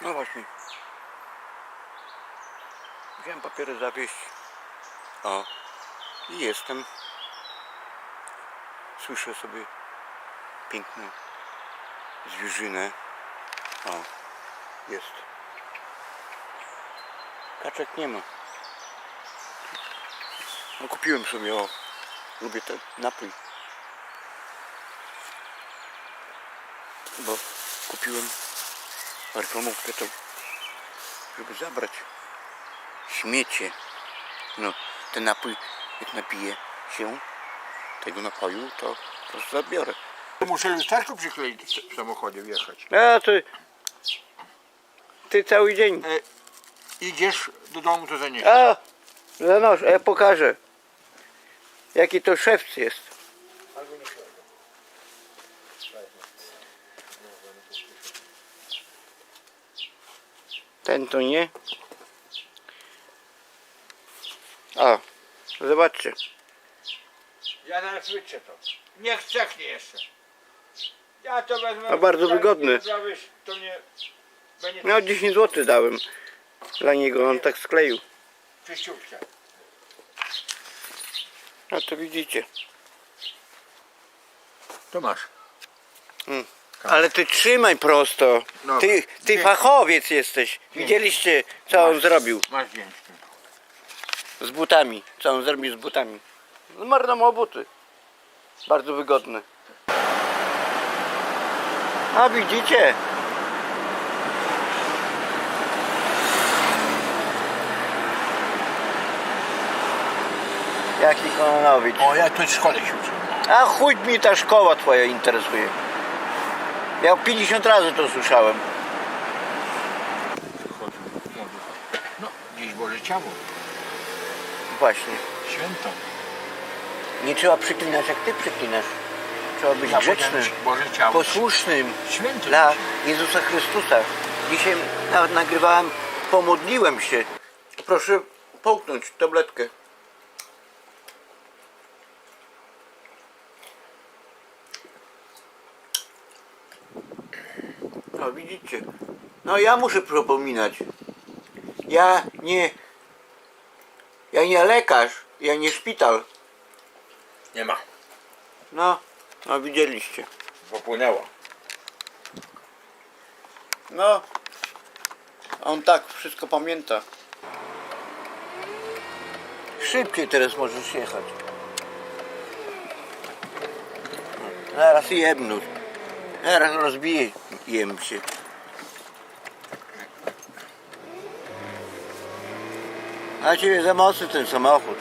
No właśnie. Wziąłem papiery zawieść. O. I jestem. Słyszę sobie piękną zwierzynę. O. Jest. Kaczek nie ma. No kupiłem sobie, o. Lubię ten napój. Bo kupiłem reklamówkę to, żeby zabrać śmiecie. No, ten napój, jak napiję się tego napoju, to, to zabiorę. Muszę lusterko przykleić w samochodzie wjechać. A ty, ty cały dzień. E, idziesz do domu, to zanieś. A, zanosz, a ja pokażę. Jaki to szewc jest. Ten to nie. O, zobaczcie. Ja zaraz to. Niech cechnie jeszcze. Ja to wezmę. A bardzo wygodny. To będzie No 10 zł dałem dla niego, on tak skleił. czyściutkie. No to widzicie. To masz. Ale ty trzymaj prosto. No. Ty, ty fachowiec jesteś. Widzieliście co on zrobił Masz z butami. Co on zrobił z butami. Zmarnował buty. Bardzo wygodne. A widzicie? Jaki Kononowicz. O, ja tu w szkole się. A chuj mi ta szkoła twoja interesuje. Ja 50 razy to słyszałem. No, dziś Boże Ciało. Właśnie. Święto. Nie trzeba przyklinać jak ty przyklinasz. Trzeba być grzecznym, Boże Ciało. posłusznym Święto dla dzisiaj. Jezusa Chrystusa. Dzisiaj nawet nagrywałem, pomodliłem się. Proszę połknąć tabletkę. No widzicie. No ja muszę przypominać. Ja nie... Ja nie lekarz, ja nie szpital. Nie ma. No, no widzieliście. Popłynęło. No, on tak wszystko pamięta. Szybciej teraz możesz jechać. Zaraz jebnąć. Zaraz rozbije jem się. A ciebie za mocny ten samochód.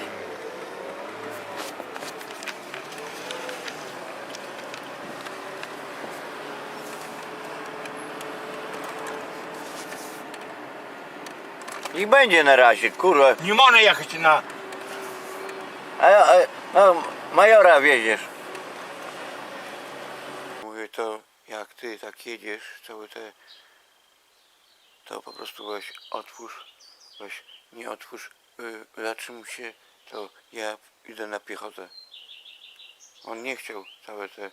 I będzie na razie, kurwa. Nie można jechać na... A, a, a majora wiedziesz. Mówię to, jak ty tak jedziesz, całe te, to po prostu weź otwórz, weź nie otwórz, y, zatrzymuj się, to ja idę na piechotę. On nie chciał całe te,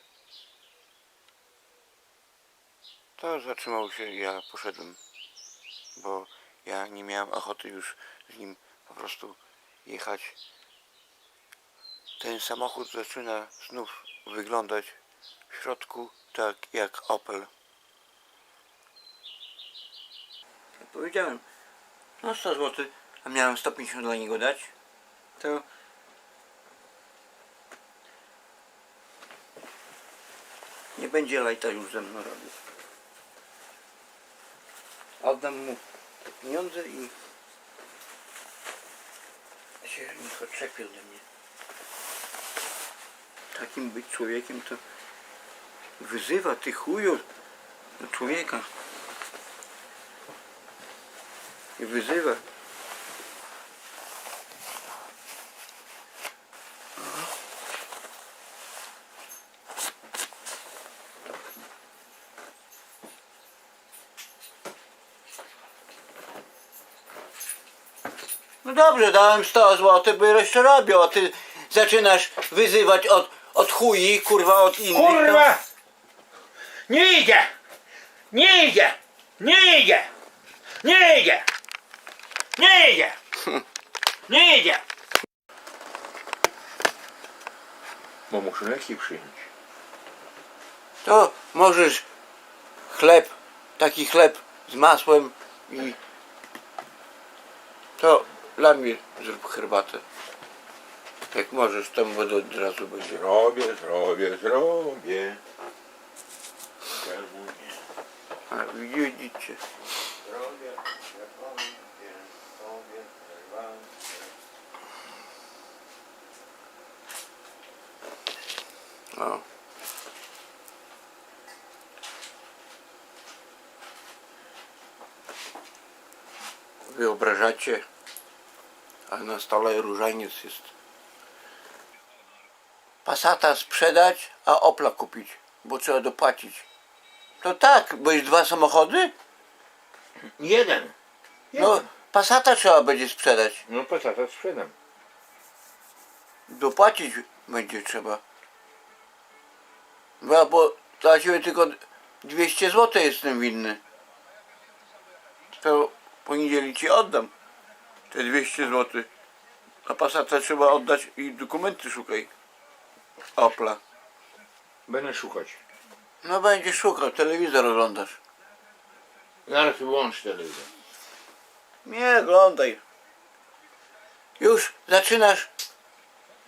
to zatrzymał się, ja poszedłem, bo ja nie miałem ochoty już z nim po prostu jechać ten samochód zaczyna znów wyglądać w środku tak jak Opel. Jak powiedziałem, no 100 zł, a miałem 150 dla niego dać, to nie będzie lajta już ze mną robił. Oddam mu te pieniądze i się niech odczepi ode mnie takim być człowiekiem to wyzywa tych chuju do człowieka. I wyzywa. No dobrze, dałem 100 zł, by jeszcze robił, a ty zaczynasz wyzywać od, od chuji, kurwa, od innych. to- Kurwa! Nie idzie! Nie idzie! Nie idzie! Nie idzie! Nie idzie! Nie idzie! Bo muszę leki przyjąć. To możesz chleb, taki chleb z masłem i to dla mnie zrób herbatę. Jak możesz, to woda od razu będzie. Zrobię, zrobię, zrobię. A, widzicie. O. Wyobrażacie, a na stole różaniec jest. Passata sprzedać, a Opla kupić, bo trzeba dopłacić. To tak, bo jest dwa samochody? Jeden. No, Passata trzeba będzie sprzedać. No pasata sprzedam. Dopłacić będzie trzeba. Bo, bo dla ciebie tylko 200 zł jestem winny. To w poniedzieli ci oddam te 200 zł. A Passata trzeba oddać i dokumenty szukaj. Opla. Będę szukać. No będziesz szukał, telewizor oglądasz. Zaraz wyłącz telewizor. Nie oglądaj. Już zaczynasz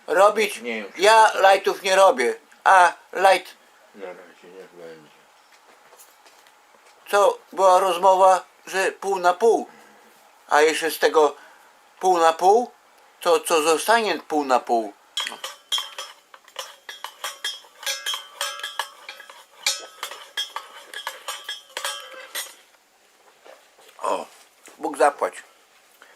robić. Nie, już. Ja lightów nie robię. A light Na razie niech będzie. to była rozmowa, że pół na pół. A jeszcze z tego pół na pół, to co zostanie pół na pół? pode.